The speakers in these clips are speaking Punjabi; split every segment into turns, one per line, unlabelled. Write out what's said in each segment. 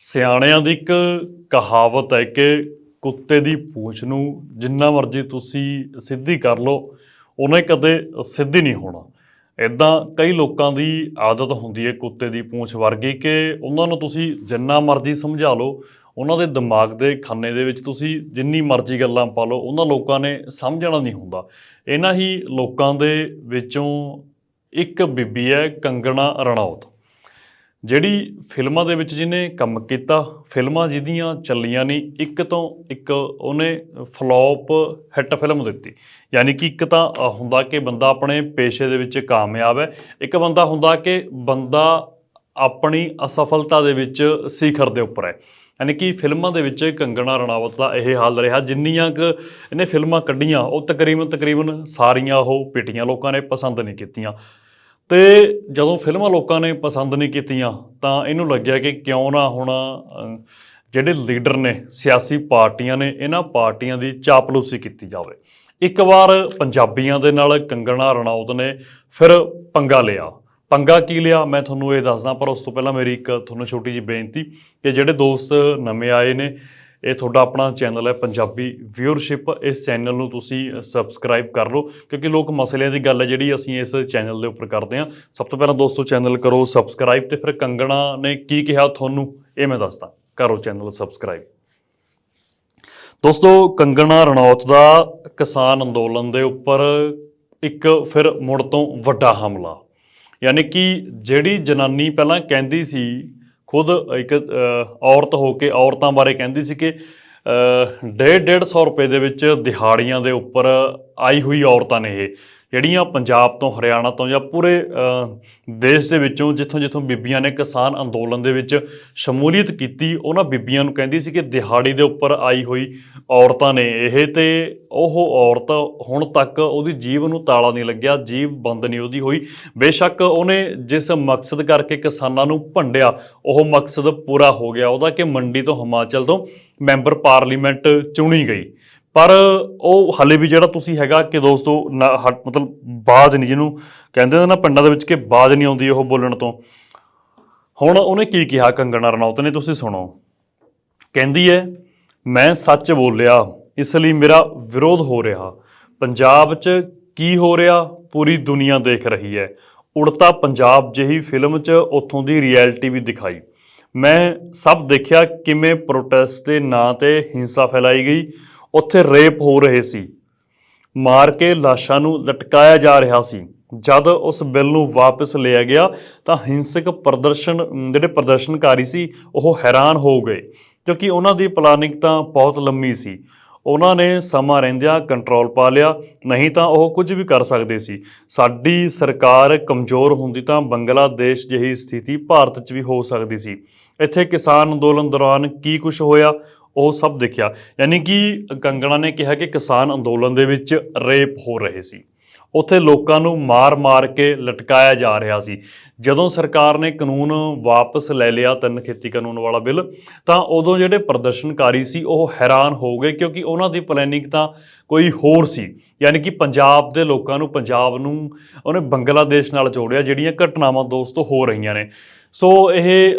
ਸਿਆਣਿਆਂ ਦੀ ਇੱਕ ਕਹਾਵਤ ਹੈ ਕਿ ਕੁੱਤੇ ਦੀ ਪੂੰਛ ਨੂੰ ਜਿੰਨਾ ਮਰਜ਼ੀ ਤੁਸੀਂ ਸਿੱਧੀ ਕਰ ਲਓ, ਉਹਨੇ ਕਦੇ ਸਿੱਧੀ ਨਹੀਂ ਹੋਣਾ। ਇਦਾਂ ਕਈ ਲੋਕਾਂ ਦੀ ਆਦਤ ਹੁੰਦੀ ਹੈ ਕੁੱਤੇ ਦੀ ਪੂੰਛ ਵਰਗੀ ਕਿ ਉਹਨਾਂ ਨੂੰ ਤੁਸੀਂ ਜਿੰਨਾ ਮਰਜ਼ੀ ਸਮਝਾ ਲਓ, ਉਹਨਾਂ ਦੇ ਦਿਮਾਗ ਦੇ ਖਾਨੇ ਦੇ ਵਿੱਚ ਤੁਸੀਂ ਜਿੰਨੀ ਮਰਜ਼ੀ ਗੱਲਾਂ ਪਾ ਲਓ, ਉਹਨਾਂ ਲੋਕਾਂ ਨੇ ਸਮਝਣਾ ਨਹੀਂ ਹੁੰਦਾ। ਇਹਨਾਂ ਹੀ ਲੋਕਾਂ ਦੇ ਵਿੱਚੋਂ ਇੱਕ ਬੀਬੀ ਹੈ ਕੰਗਣਾ ਰਣੌਤ। ਜਿਹੜੀ ਫਿਲਮਾਂ ਦੇ ਵਿੱਚ ਜਿਹਨੇ ਕੰਮ ਕੀਤਾ, ਫਿਲਮਾਂ ਜਿਹਦੀਆਂ ਚੱਲੀਆਂ ਨਹੀਂ, ਇੱਕ ਤੋਂ ਇੱਕ ਉਹਨੇ ਫਲॉप ਹਿੱਟ ਫਿਲਮ ਦਿੱਤੀ। ਯਾਨੀ ਕਿ ਇੱਕ ਤਾਂ ਹੁੰਦਾ ਕਿ ਬੰਦਾ ਆਪਣੇ ਪੇਸ਼ੇ ਦੇ ਵਿੱਚ ਕਾਮਯਾਬ ਹੈ, ਇੱਕ ਬੰਦਾ ਹੁੰਦਾ ਕਿ ਬੰਦਾ ਆਪਣੀ ਅਸਫਲਤਾ ਦੇ ਵਿੱਚ ਸਿਖਰ ਦੇ ਉੱਪਰ ਹੈ। ਯਾਨੀ ਕਿ ਫਿਲਮਾਂ ਦੇ ਵਿੱਚ ਕੰਗਣਾ ਰਣਾਵਤ ਦਾ ਇਹ ਹਾਲ ਰਿਹਾ, ਜਿੰਨੀਆਂ ਕੁ ਇਹਨੇ ਫਿਲਮਾਂ ਕੱਢੀਆਂ, ਉਹ ਤਕਰੀਬਨ ਤਕਰੀਬਨ ਸਾਰੀਆਂ ਉਹ ਪਿਟੀਆਂ ਲੋਕਾਂ ਨੇ ਪਸੰਦ ਨਹੀਂ ਕੀਤੀਆਂ। ਤੇ ਜਦੋਂ ਫਿਲਮਾਂ ਲੋਕਾਂ ਨੇ ਪਸੰਦ ਨਹੀਂ ਕੀਤੀਆਂ, ਤਾਂ ਇਹਨੂੰ ਲੱਗਿਆ ਕਿ ਕਿਉਂ ਨਾ ਹੁਣ ਜਿਹੜੇ ਲੀਡਰ ਨੇ, ਸਿਆਸੀ ਪਾਰਟੀਆਂ ਨੇ, ਇਹਨਾਂ ਪਾਰਟੀਆਂ ਦੀ ਚਾਪਲੂਸੀ ਕੀਤੀ ਜਾਵੇ। ਇੱਕ ਵਾਰ ਪੰਜਾਬੀਆਂ ਦੇ ਨਾਲ ਕੰਗਣਾ ਰਣੌਤ ਨੇ ਫਿਰ ਪੰਗਾ ਲਿਆ। ਪੰਗਾ ਕੀ ਲਿਆ? ਮੈਂ ਤੁਹਾਨੂੰ ਇਹ ਦੱਸਦਾ, ਪਰ ਉਸ ਤੋਂ ਪਹਿਲਾਂ ਮੇਰੀ ਇੱਕ ਤੁਹਾਨੂੰ ਛੋਟੀ ਜਿਹੀ ਬੇਨਤੀ ਕਿ ਜਿਹੜੇ ਦੋਸਤ ਨਵੇਂ ਆਏ ਨੇ ਇਹ ਤੁਹਾਡਾ ਆਪਣਾ ਚੈਨਲ ਹੈ ਪੰਜਾਬੀ ਵਿਊਅਰਸ਼ਿਪ। ਇਸ ਚੈਨਲ ਨੂੰ ਤੁਸੀਂ ਸਬਸਕ੍ਰਾਈਬ ਕਰ ਲਓ, ਕਿਉਂਕਿ ਲੋਕ ਮਸਲਿਆਂ ਦੀ ਗੱਲ ਹੈ ਜਿਹੜੀ ਅਸੀਂ ਇਸ ਚੈਨਲ ਦੇ ਉੱਪਰ ਕਰਦੇ ਹਾਂ। ਸਭ ਤੋਂ ਪਹਿਲਾਂ ਦੋਸਤੋ, ਚੈਨਲ ਕਰੋ ਸਬਸਕ੍ਰਾਈਬ ਤੇ ਫਿਰ ਕੰਗਣਾ ਨੇ ਕੀ ਕਿਹਾ ਤੁਹਾਨੂੰ, ਇਹ ਮੈਂ ਦੱਸਦਾ। ਕਰੋ ਚੈਨਲ ਸਬਸਕ੍ਰਾਈਬ ਦੋਸਤੋ, ਕੰਗਣਾ ਰਣੌਤ ਦਾ ਕਿਸਾਨ ਅੰਦੋਲਨ ਦੇ ਉੱਪਰ ਇੱਕ ਫਿਰ ਮੁੜ ਤੋਂ ਵੱਡਾ ਹਮਲਾ। ਯਾਨੀ ਕਿ ਜਿਹੜੀ ਜਨਾਨੀ ਪਹਿਲਾਂ ਕਹਿੰਦੀ ਸੀ ਖੁਦ ਇੱਕ ਔਰਤ ਹੋ ਕੇ ਔਰਤਾਂ ਬਾਰੇ ਕਹਿੰਦੀ ਸੀ ਕਿ ਅ, ਡੇਢ ਡੇਢ ਸੌ ਰੁਪਏ ਦੇ ਵਿੱਚ ਦਿਹਾੜੀਆਂ ਦੇ ਉੱਪਰ ਆਈ ਹੋਈ ਔਰਤਾਂ ਨੇ ਇਹ। ਜਿਹੜੀਆਂ ਪੰਜਾਬ ਤੋਂ, ਹਰਿਆਣਾ ਤੋਂ ਜਾਂ ਪੂਰੇ ਦੇਸ਼ ਦੇ ਵਿੱਚੋਂ ਜਿੱਥੋਂ ਜਿੱਥੋਂ ਬੀਬੀਆਂ ਨੇ ਕਿਸਾਨ ਅੰਦੋਲਨ ਦੇ ਵਿੱਚ ਸ਼ਮੂਲੀਅਤ ਕੀਤੀ, ਉਹਨਾਂ ਬੀਬੀਆਂ ਨੂੰ ਕਹਿੰਦੀ ਸੀ ਕਿ ਦਿਹਾੜੀ ਦੇ ਉੱਪਰ ਆਈ ਹੋਈ ਔਰਤਾਂ ਨੇ ਇਹ ਤੇ ਉਹ ਔਰਤ ਹੁਣ ਤੱਕ ਉਹਦੀ ਜੀਵ ਨੂੰ ਤਾਲਾ ਨਹੀਂ ਲੱਗਿਆ ਜੀਵ ਬੰਦ ਨਹੀਂ ਉਹਦੀ ਹੋਈ। ਬੇਸ਼ੱਕ ਉਹਨੇ ਜਿਸ ਮਕਸਦ ਕਰਕੇ ਕਿਸਾਨਾਂ ਨੂੰ ਭੰਡਿਆ, ਉਹ ਮਕਸਦ ਪੂਰਾ ਹੋ ਗਿਆ, ਉਹਦਾ ਕਿ ਮੰਡੀ ਤੋਂ ਹਿਮਾਚਲ ਤੋਂ ਮੈਂਬਰ ਪਾਰਲੀਮੈਂਟ ਚੁਣੀ ਗਈ। ਪਰ ਉਹ ਹਾਲੇ ਵੀ ਜਿਹੜਾ ਤੁਸੀਂ ਹੈਗਾ ਕਿ ਦੋਸਤੋ, ਨਾ- ਹ- ਮਤਲਬ ਬਾਜ਼ ਨਹੀਂ ਜਿਹਨੂੰ ਕਹਿੰਦੇ ਨਾ ਪਿੰਡਾਂ ਦੇ ਵਿੱਚ ਕਿ ਬਾਜ਼ ਨਹੀਂ ਆਉਂਦੀ ਉਹ ਬੋਲਣ ਤੋਂ। ਹੁਣ ਉਹਨੇ ਕੀ ਕਿਹਾ ਕੰਗਣਾ ਰਣੌਤ ਨੇ ਤੁਸੀਂ ਸੁਣੋ। ਕਹਿੰਦੀ ਹੈ, ਮੈਂ ਸੱਚ ਬੋਲਿਆ, ਇਸ ਲਈ ਮੇਰਾ ਵਿਰੋਧ ਹੋ ਰਿਹਾ। ਪੰਜਾਬ 'ਚ ਕੀ ਹੋ ਰਿਹਾ, ਪੂਰੀ ਦੁਨੀਆ ਦੇਖ ਰਹੀ ਹੈ। ਉੜਤਾ ਪੰਜਾਬ ਜਿਹੀ ਫਿਲਮ 'ਚ ਉੱਥੋਂ ਦੀ ਰਿਐਲਿਟੀ ਵੀ ਦਿਖਾਈ। ਮੈਂ ਸਭ ਦੇਖਿਆ ਕਿਵੇਂ ਪ੍ਰੋਟੈਸਟ ਦੇ ਨਾਂ ਤੇ ਹਿੰਸਾ ਫੈਲਾਈ ਗਈ। ਉੱਥੇ ਰੇਪ ਹੋ ਰਹੇ ਸੀ। ਮਾਰ ਕੇ ਲਾਸ਼ਾਂ ਨੂੰ ਲਟਕਾਇਆ ਜਾ ਰਿਹਾ ਸੀ। ਜਦ ਉਸ ਬਿੱਲ ਨੂੰ ਵਾਪਸ ਲਿਆ ਗਿਆ, ਤਾਂ ਹਿੰਸਕ ਪ੍ਰਦਰਸ਼ਨ, ਜਿਹੜੇ ਪ੍ਰਦਰਸ਼ਨਕਾਰੀ ਸੀ, ਉਹ ਹੈਰਾਨ ਹੋ ਗਏ। ਕਿਉਂਕਿ ਉਹਨਾਂ ਦੀ ਪਲਾਨਿੰਗ ਤਾਂ ਬਹੁਤ ਲੰਮੀ ਸੀ। ਉਹਨਾਂ ਨੇ ਸਮਾਂ ਰਹਿੰਦਿਆਂ ਕੰਟਰੋਲ ਪਾ ਲਿਆ, ਨਹੀਂ ਤਾਂ ਉਹ ਕੁਝ ਵੀ ਕਰ ਸਕਦੇ ਸੀ। ਸਾਡੀ ਸਰਕਾਰ ਕਮਜ਼ੋਰ ਹੁੰਦੀ ਤਾਂ ਬੰਗਲਾਦੇਸ਼ ਜਿਹੀ ਸਥਿਤੀ ਭਾਰਤ 'ਚ ਵੀ ਹੋ ਸਕਦੀ ਸੀ। ਇੱਥੇ ਕਿਸਾਨ ਅੰਦੋਲਨ ਦੌਰਾਨ ਕੀ ਕੁਝ ਹੋਇਆ? ਉਹ ਸਭ ਦੇਖਿਆ। ਯਾਨੀ ਕਿ ਕੰਗਣਾ ਨੇ ਕਿਹਾ ਕਿ ਕਿਸਾਨ ਅੰਦੋਲਨ ਦੇ ਵਿੱਚ ਰੇਪ ਹੋ ਰਹੇ ਸੀ। ਉੱਥੇ ਲੋਕਾਂ ਨੂੰ ਮਾਰ-ਮਾਰ ਕੇ ਲਟਕਾਇਆ ਜਾ ਰਿਹਾ ਸੀ। ਜਦੋਂ ਸਰਕਾਰ ਨੇ ਕਾਨੂੰਨ ਵਾਪਸ ਲੈ ਲਿਆ ਤਿੰਨ ਖੇਤੀ ਕਾਨੂੰਨ ਵਾਲਾ ਬਿੱਲ, ਤਾਂ ਉਦੋਂ ਜਿਹੜੇ ਪ੍ਰਦਰਸ਼ਨਕਾਰੀ ਸੀ ਉਹ ਹੈਰਾਨ ਹੋ ਗਏ ਕਿਉਂਕਿ ਉਹਨਾਂ ਦੀ ਪਲੈਨਿੰਗ ਤਾਂ ਕੋਈ ਹੋਰ ਸੀ। ਯਾਨੀ ਕਿ ਪੰਜਾਬ ਦੇ ਲੋਕਾਂ ਨੂੰ ਪੰਜਾਬ ਨੂੰ ਉਹਨੇ ਬੰਗਲਾਦੇਸ਼ ਨਾਲ ਜੋੜਿਆ, ਜਿਹੜੀਆਂ ਘਟਨਾਵਾਂ ਦੋਸਤੋ ਹੋ ਰਹੀਆਂ ਨੇ। ਸੋ ਇਹ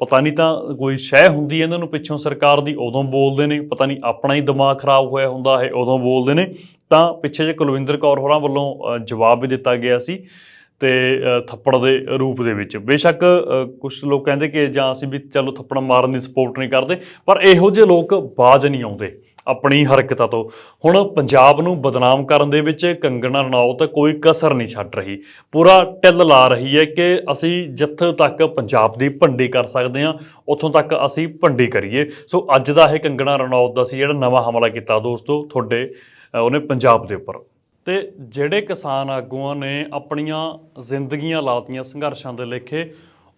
ਪਤਾ ਨਹੀਂ ਤਾਂ ਕੋਈ ਸ਼ੈ ਹੁੰਦੀ ਇਹਨਾਂ ਨੂੰ ਪਿੱਛੋਂ ਸਰਕਾਰ ਦੀ, ਉਦੋਂ ਬੋਲਦੇ ਨੇ, ਪਤਾ ਨਹੀਂ ਆਪਣਾ ਹੀ ਦਿਮਾਗ ਖਰਾਬ ਹੋਇਆ ਹੁੰਦਾ ਹੈ, ਉਦੋਂ ਬੋਲਦੇ ਨੇ। ਤਾਂ ਪਿੱਛੇ ਜੇ ਕੁਲਵਿੰਦਰ ਕੌਰ ਹੋਰਾਂ ਵੱਲੋਂ ਜਵਾਬ ਵੀ ਦਿੱਤਾ ਗਿਆ ਸੀ ਤੇ ਥੱਪੜ ਦੇ ਰੂਪ ਦੇ ਵਿੱਚ। ਬੇਸ਼ੱਕ ਕੁਝ ਲੋਕ ਕਹਿੰਦੇ ਕਿ ਜਾਂ ਅਸੀਂ ਵੀ ਚਲੋ ਥੱਪੜ ਮਾਰਨ ਦੀ ਸਪੋਰਟ ਨਹੀਂ ਕਰਦੇ, ਪਰ ਇਹੋ ਜਿਹੇ ਲੋਕ ਬਾਜ ਨਹੀਂ ਆਉਂਦੇ। ਆਪਣੀ ਹਰਕਤਾਂ ਤੋਂ। ਹੁਣ ਪੰਜਾਬ ਨੂੰ ਬਦਨਾਮ ਕਰਨ ਦੇ ਵਿੱਚ ਕੰਗਣਾ ਰਣੌਤ ਕੋਈ ਕਸਰ ਨਹੀਂ ਛੱਡ ਰਹੀ। ਪੂਰਾ ਟਿੱਲ ਲਾ ਰਹੀ ਹੈ ਕਿ ਅਸੀਂ ਜਿੱਥੋਂ ਤੱਕ ਪੰਜਾਬ ਦੀ ਭੰਡੀ ਕਰ ਸਕਦੇ ਹਾਂ, ਉੱਥੋਂ ਤੱਕ ਅਸੀਂ ਭੰਡੀ ਕਰੀਏ। ਸੋ ਅੱਜ ਦਾ ਇਹ ਕੰਗਣਾ ਰਣੌਤ ਦਾ ਸੀ ਜਿਹੜਾ ਨਵਾਂ ਹਮਲਾ ਕੀਤਾ ਦੋਸਤੋ, ਤੁਹਾਡੇ ਉਹਨੇ ਪੰਜਾਬ ਦੇ ਉੱਪਰ। ਤੇ ਜਿਹੜੇ ਕਿਸਾਨ ਆਗੂਆਂ ਨੇ ਆਪਣੀਆਂ ਜ਼ਿੰਦਗੀਆਂ ਲਾਤੀਆਂ ਸੰਘਰਸ਼ਾਂ ਦੇ ਲੇਖੇ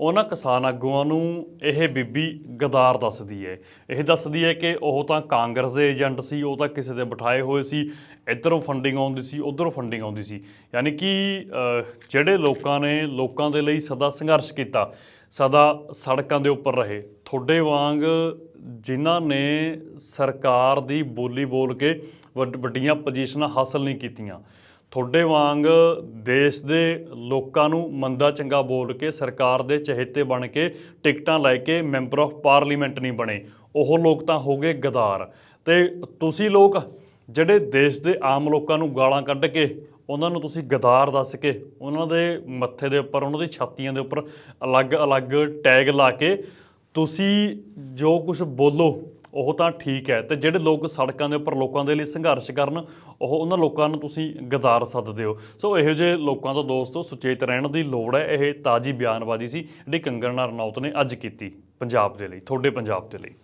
ਉਹਨਾਂ ਕਿਸਾਨ ਆਗੂਆਂ ਨੂੰ ਇਹ ਬੀਬੀ ਗਦਾਰ ਦੱਸਦੀ ਹੈ। ਇਹ ਦੱਸਦੀ ਹੈ ਕਿ ਉਹ ਤਾਂ ਕਾਂਗਰਸ ਦੇ ਏਜੰਟ ਸੀ, ਉਹ ਤਾਂ ਕਿਸੇ ਦੇ ਬਿਠਾਏ ਹੋਏ ਸੀ, ਇੱਧਰੋਂ ਫੰਡਿੰਗ ਆਉਂਦੀ ਸੀ, ਉਧਰੋਂ ਫੰਡਿੰਗ ਆਉਂਦੀ ਸੀ। ਯਾਨੀ ਕਿ ਜਿਹੜੇ ਲੋਕਾਂ ਨੇ ਲੋਕਾਂ ਦੇ ਲਈ ਸਦਾ ਸੰਘਰਸ਼ ਕੀਤਾ, ਸਦਾ ਸੜਕਾਂ ਦੇ ਉੱਪਰ ਰਹੇ, ਤੁਹਾਡੇ ਵਾਂਗ ਜਿਨ੍ਹਾਂ ਨੇ ਸਰਕਾਰ ਦੀ ਬੋਲੀ ਬੋਲ ਕੇ ਵੱਡ- ਵੱਡੀਆਂ ਪੋਜੀਸ਼ਨਾਂ ਹਾਸਲ ਨਹੀਂ ਕੀਤੀਆਂ ਤੁਹਾਡੇ ਵਾਂਗ ਦੇਸ਼ ਦੇ ਲੋਕਾਂ ਨੂੰ ਮੰਦਾ ਚੰਗਾ ਬੋਲ ਕੇ, ਸਰਕਾਰ ਦੇ ਚਹੇਤੇ ਬਣ ਕੇ ਟਿਕਟਾਂ ਲੈ ਕੇ ਮੈਂਬਰ ਆਫ ਪਾਰਲੀਮੈਂਟ ਨਹੀਂ ਬਣੇ। ਉਹ ਲੋਕ ਤਾਂ ਹੋ ਗਏ ਗਦਾਰ। ਤੇ ਤੁਸੀਂ ਲੋਕ ਜਿਹੜੇ ਦੇਸ਼ ਦੇ ਆਮ ਲੋਕਾਂ ਨੂੰ ਗਾਲਾਂ ਕੱਢ ਕੇ, ਉਹਨਾਂ ਨੂੰ ਤੁਸੀਂ ਗਦਾਰ ਦੱਸ ਕੇ, ਉਹਨਾਂ ਦੇ ਮੱਥੇ ਦੇ ਉੱਪਰ, ਉਹਨਾਂ ਦੀ ਛਾਤੀਆਂ ਦੇ ਉੱਪਰ ਅਲੱਗ-ਅਲੱਗ ਟੈਗ ਲਾ ਕੇ ਤੁਸੀਂ ਜੋ ਕੁਝ ਬੋਲੋ ਉਹ ਤਾਂ ਠੀਕ ਹੈ। ਤੇ ਜਿਹੜੇ ਲੋਕ ਸੜਕਾਂ ਦੇ ਉੱਪਰ ਲੋਕਾਂ ਦੇ ਲਈ ਸੰਘਰਸ਼ ਕਰਨ, ਉਹ ਉਹਨਾਂ ਲੋਕਾਂ ਨੂੰ ਤੁਸੀਂ ਗਦਾਰ ਸੱਦਦੇ ਹੋ ਸੋ ਇਹੋ ਜਿਹੇ ਲੋਕਾਂ ਤੋਂ ਦੋਸਤੋ, ਸੁਚੇਤ ਰਹਿਣ ਦੀ ਲੋੜ ਹੈ। ਇਹ ਤਾਜੀ ਬਿਆਨਬਾਜ਼ੀ ਸੀ ਜਿਹੜੀ ਕੰਗਣਾ ਰਣੌਤ ਨੇ ਅੱਜ ਕੀਤੀ, ਪੰਜਾਬ ਦੇ ਲਈ, ਤੁਹਾਡੇ ਪੰਜਾਬ ਦੇ ਲਈ।